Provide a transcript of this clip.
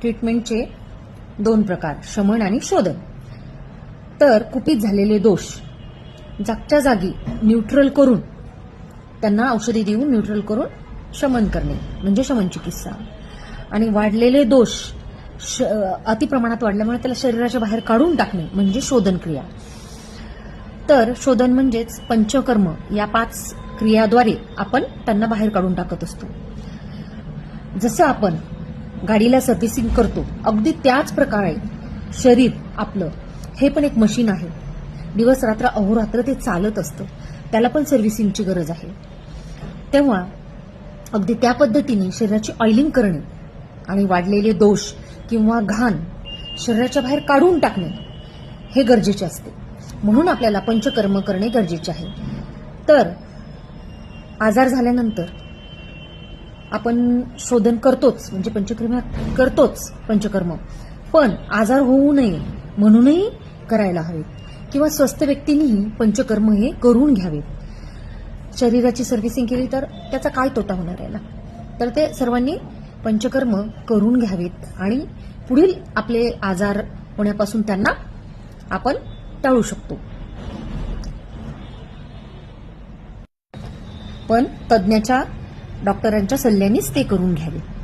ट्रीटमेंटचे दोन प्रकार शमन आणि शोधन. तर कुपित झालेले दोष. जागच्या जागी न्यूट्रल करून त्यांना औषधी देऊन न्यूट्रल करून शमन करणे म्हणजे शमन चिकित्सा आणि वाढलेले दोष श अतिप्रमाणात वाढल्यामुळे त्याला शरीराच्या बाहेर काढून टाकणे म्हणजे शोधन क्रिया. तर शोधन म्हणजेच पंचकर्म. या पाच क्रियाद्वारे आपण त्यांना बाहेर काढून टाकत असतो. जसं आपण गाडीला सर्व्हिसिंग करतो. अगदी त्याच प्रकारे शरीर आपलं हे पण एक मशीन आहे. दिवस रात्र अहोरात्र ते चालत असतं. त्याला पण सर्व्हिसिंगची गरज आहे. तेव्हा अगदी त्या पद्धतीने शरीराची ऑइलिंग करणे आणि वाढलेले दोष किंवा घाण शरीराच्या बाहेर काढून टाकणे हे गरजेचे असते. म्हणून आपल्याला पंचकर्म करणे गरजेचे आहे. तर आजार झाल्यानंतर आपण शोधन करतोच म्हणजे पंचकर्म करतोच पंचकर्म. पण आजार होऊ नये म्हणूनही करायला हवेत. किंवा स्वस्थ व्यक्तींनीही पंचकर्म हे करून घ्यावेत. शरीराची सर्व्हिसिंग केली तर त्याचा काय तोटा होणार आहे ना? तर ते सर्वांनी पंचकर्म करून घ्यावेत आणि पुढील आपले आजार होण्यापासून त्यांना आपण टाळू शकतो. पण तज्ज्ञाच्या डॉक्टरांच्या सल्ल्यानेच ते करून घ्यावे.